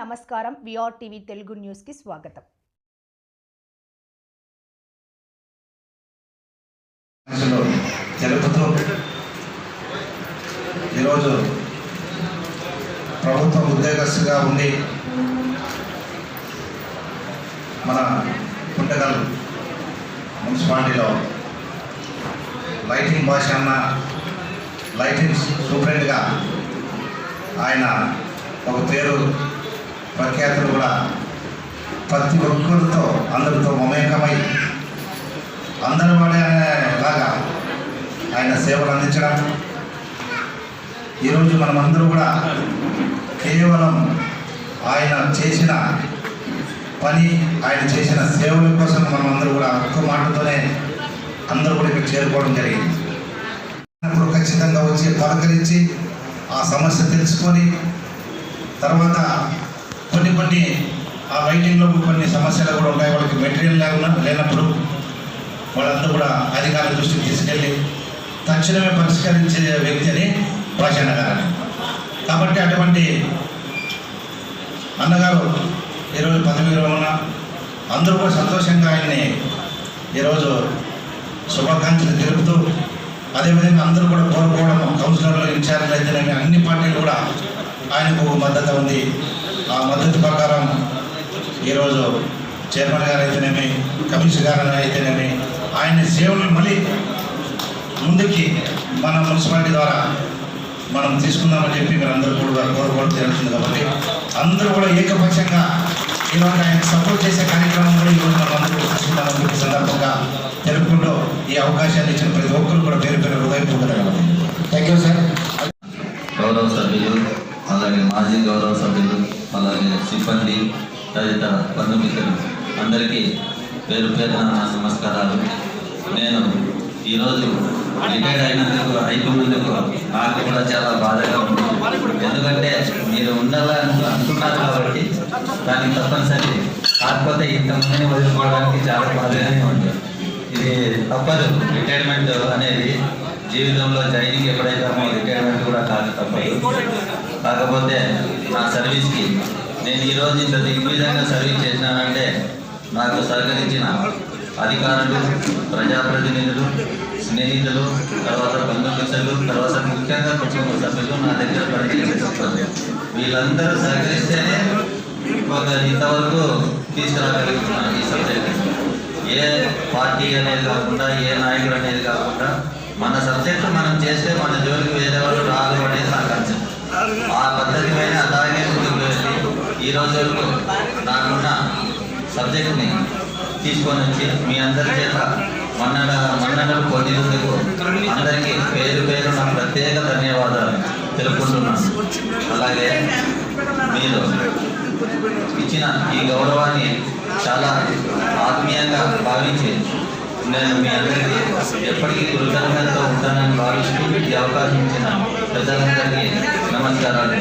నమస్కారం. VR TV Telugu న్యూస్కి స్వాగతం. అసలు ఈరోజు ప్రభుత్వ ఉద్యోగస్తుగా ఉండి మన పుట్టగల్ మున్సిపాలిటీలో లైటింగ్ భాష అన్న లైటింగ్ సూపరెంట్గా ఆయన ఒక పేరు ప్రఖ్యాతులు కూడా ప్రతి ఒక్కరితో అందరితో మమేకమై అందరి వాడే లాగా ఆయన సేవలు అందించడం. ఈరోజు మనమందరూ కూడా కేవలం ఆయన చేసిన పని ఆయన చేసిన సేవల కోసం మనమందరూ కూడా ఒక్క మాటతోనే అందరూ కూడా ఇక్కడ చేరుకోవడం జరిగింది. అప్పుడు ఖచ్చితంగా వచ్చి పలకరించి ఆ సమస్య తెలుసుకొని తర్వాత కొన్ని కొన్ని ఆ రైటింగ్లో కొన్ని సమస్యలు కూడా ఉంటాయి. వాళ్ళకి మెటీరియల్ లేకుండా లేనప్పుడు వాళ్ళందరూ కూడా అధికారుల దృష్టికి తీసుకెళ్ళి తక్షణమే పరిష్కరించే వ్యక్తి అని భాషన్న గారని. కాబట్టి అటువంటి అన్నగారు ఈరోజు పదవి విరమణ అందరూ కూడా సంతోషంగా ఆయన్ని ఈరోజు శుభాకాంక్షలు తెలుపుతూ అదేవిధంగా అందరూ కూడా కోరుకోవడం కౌన్సిలర్లు ఇన్ఛార్జ్లు అయితేనేమి అన్ని పార్టీలు కూడా ఆయనకు మద్దతు ఉంది. ఆ మద్దతు ప్రకారం ఈరోజు చైర్మన్ గారు అయితేనేమి కమిషనర్ గారు అయితేనేమి ఆయన సేవలు మళ్ళీ ముందుకి మన మున్సిపాలిటీ ద్వారా మనం తీసుకుందామని చెప్పి మీరు అందరూ కూడా కోరుకోవడం జరుగుతుంది కాబట్టి అందరూ కూడా ఏకపక్షంగా ఈరోజు ఆయన సపోర్ట్ చేసే కార్యక్రమం కూడా ఈరోజు మనం అందరూ తీసుకుందామని చెప్పి సందర్భంగా తెలుపుకుంటూ ఈ అవకాశాన్ని ఇచ్చిన ప్రతి ఒక్కరు కూడా పేరు పేరు హృదయపూర్వకంగా థ్యాంక్ యూ సార్. గౌరవ సభ్యులు అలాగే మాజీ గౌరవ సభ్యులు అలాగే సిబ్బంది తదితర బంధుమిత్రులు అందరికీ పేరు పేరున నమస్కారాలు. నేను ఈరోజు రిటైర్డ్ అయినందుకు అయిపోయినందుకు నాకు కూడా చాలా బాధగా ఉంది. ఎందుకంటే మీరు ఉండాలని అనుకున్నారు కాబట్టి దానికి తప్పనిసరి. కాకపోతే ఇంతమందిని వదులుకోవడానికి చాలా బాధగానే ఉంది. ఇది తప్పదు. రిటైర్మెంట్ అనేది జీవితంలో జైనింగ్ ఎప్పుడైతే రిటైర్మెంట్ కూడా కాదు తప్పదు. కాకపోతే నా సర్వీస్కి నేను ఈరోజు ఇంత దిగ్విజయంగా సర్వీస్ చేసినానంటే నాకు సహకరించిన అధికారులు ప్రజాప్రతినిధులు స్నేహితులు తర్వాత బంధుమిత్రులు తర్వాత ముఖ్యంగా కుటుంబ సభ్యులు నా దగ్గర పనిచేసే వీళ్ళందరూ సహకరిస్తేనే ఒక ఇంతవరకు తీసుకురాగలుగుతున్నాను ఈ సబ్జెక్ట్ ఏ పార్టీ అనేది కాకుండా ఏ నాయకుడు అనేది కాకుండా మన సబ్జెక్ట్ మనం చేస్తే మన జోలికి వేరే వాళ్ళు రాదు అనేది నా ఆ పద్ధతి పైన అలాగే ముందుకు వెళ్ళి ఈ రోజు వరకు నాకున్న సబ్జెక్ట్ని తీసుకొని వచ్చి మీ అందరి చేత మన్నడ మన్నడలు పొందినందుకు అందరికీ పేరు పేరు నా ప్రత్యేక ధన్యవాదాలు తెలుపుకుంటున్నాను. అలాగే మీరు ఇచ్చిన ఈ గౌరవాన్ని చాలా ఆత్మీయంగా భావించి ఎప్పటికీ కృతజ్ఞతతో ఉంటానని భావిస్తూ ఈ అవకాశం ఇచ్చిన ప్రజలందరికీ నమస్కారాలు